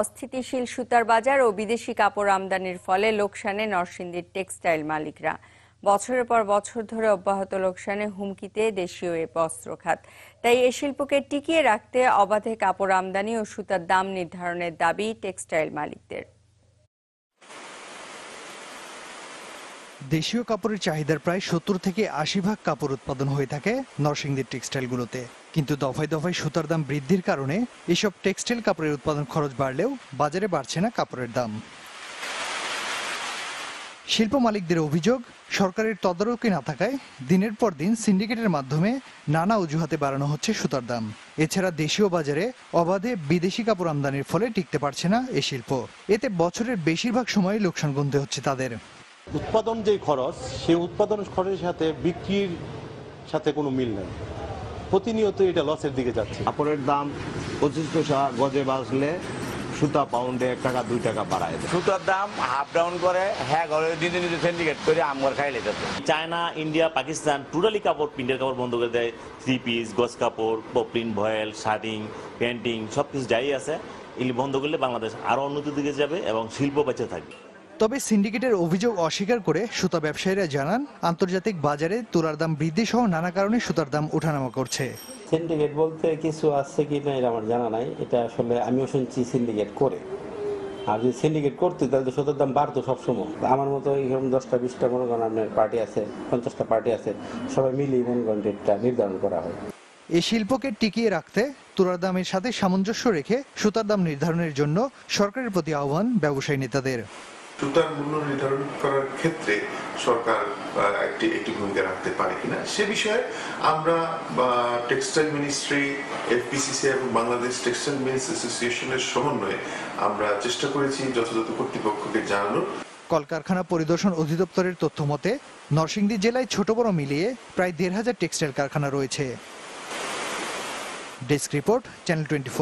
অস্থিতিশীল সুতার বাজার ও বিদেশি কাপড় আমদানির ফলে লোকসানে নরসিংদীর টেক্সটাইল মালিকরা। বছরের পর বছর ধরে অব্যাহত লোকসানে হুমকিতে দেশীয় এ বস্ত্র খাত। তাই এ শিল্পকে টিকিয়ে রাখতে অবাধে কাপড় আমদানি ও সুতার দাম নির্ধারণের দাবি টেক্সটাইল মালিকদের। দেশীয় কাপড়ের চাহিদার প্রায় সত্তর থেকে আশি ভাগ কাপড় উৎপাদন হয়ে থাকে নরসিংদীর টেক্সটাইলগুলোতে। কিন্তু দফায় দফায় সুতার দাম বৃদ্ধির কারণে এসব টেক্সটাইল কাপড়ের উৎপাদন খরচ বাড়লেও বাজারে বাড়ছে না কাপড়ের দাম। শিল্প মালিকদের অভিযোগ, সরকারের তদারকি না থাকায় দিনের পর দিন সিন্ডিকেটের মাধ্যমে নানা অজুহাতে বাড়ানো হচ্ছে সুতার দাম। এছাড়া দেশীয় বাজারে অবাধে বিদেশি কাপড় আমদানির ফলে টিকতে পারছে না এ শিল্প। এতে বছরের বেশিরভাগ সময় লোকসান গুনতে হচ্ছে তাদের। উৎপাদন যে খরচ সেই উৎপাদন খরচের সাথে বিক্রির সাথে কোনো মিল নেই। প্রতিনিয়ত এটা লসের দিকে যাচ্ছে। কাপড়ের দাম পঁচিশ পয়সা গজে বাঁচলে সুতা পাউন্ডে এক টাকা দুই টাকা বাড়ায় দেয়। সুতার দাম হাফ ডাউন করে হ্যাঁ ঘরে নিজে নিজে সিন্ডিকেট করে আমগর খাই লেগেছে চায়না ইন্ডিয়া পাকিস্তান টোটালি কাপড় প্রিন্টের কাপড় বন্ধ করে দেয়। থ্রি পিস গজ কাপড় পপ্রিন ভয়েল শার্টিং প্যান্টিং সব কিছু যাই আছে। এগুলি বন্ধ করলে বাংলাদেশ আরও উন্নতির দিকে যাবে এবং শিল্প বেঁচে থাকবে। তবে সিন্ডিকেটের অভিযোগ অস্বীকার করে সুতা ব্যবসায়ীরা জানান আন্তর্জাতিক বাজারে তুলার দাম বৃদ্ধি সহ নানা কারণে সুতার দাম ওঠানামা করছে। সিন্ডিকেট বলতে কিছু আছে কি না এটা আমার জানা নাই। এটা আসলে আমিও শুনছি সিন্ডিকেট করে। আর যদি সিন্ডিকেট করতে তাহলে তো সতের দাম বাড়তো সবসময়। আমার মতো এরকম দশটা বিশটা মনে করেন আপনার পার্টি আছে পঞ্চাশটা পার্টি আছে সবাই মিলিয়ে মনে করেন রেটটা নির্ধারণ করা হয়। এই শিল্পকে টিকিয়ে রাখতে তুলার দামের সাথে সামঞ্জস্য রেখে সুতার দাম নির্ধারণের জন্য সরকারের প্রতি আহ্বান ব্যবসায়ী নেতাদের। সুতার মূল্য নির্ধারণ করার ক্ষেত্রে সরকার একটি একটি ভূমিকা রাখতে পারে কিনা? সে বিষয়ে আমরা টেক্সটাইল মিনিস্ট্রি এফপিসিসি এবং বাংলাদেশ টেক্সটাইল মিলস অ্যাসোসিয়েশনের সমন্বয়ে আমরা চেষ্টা করেছি যথাযথ কর্তৃপক্ষকে জানানোর কলকারখানা পরিদর্শন অধিদপ্তরের তথ্য মতে, নরসিংদী জেলায় ছোট বড় মিলিয়ে প্রায় দেড় হাজার টেক্সটাইল কারখানা রয়েছে। Desk report, channel twenty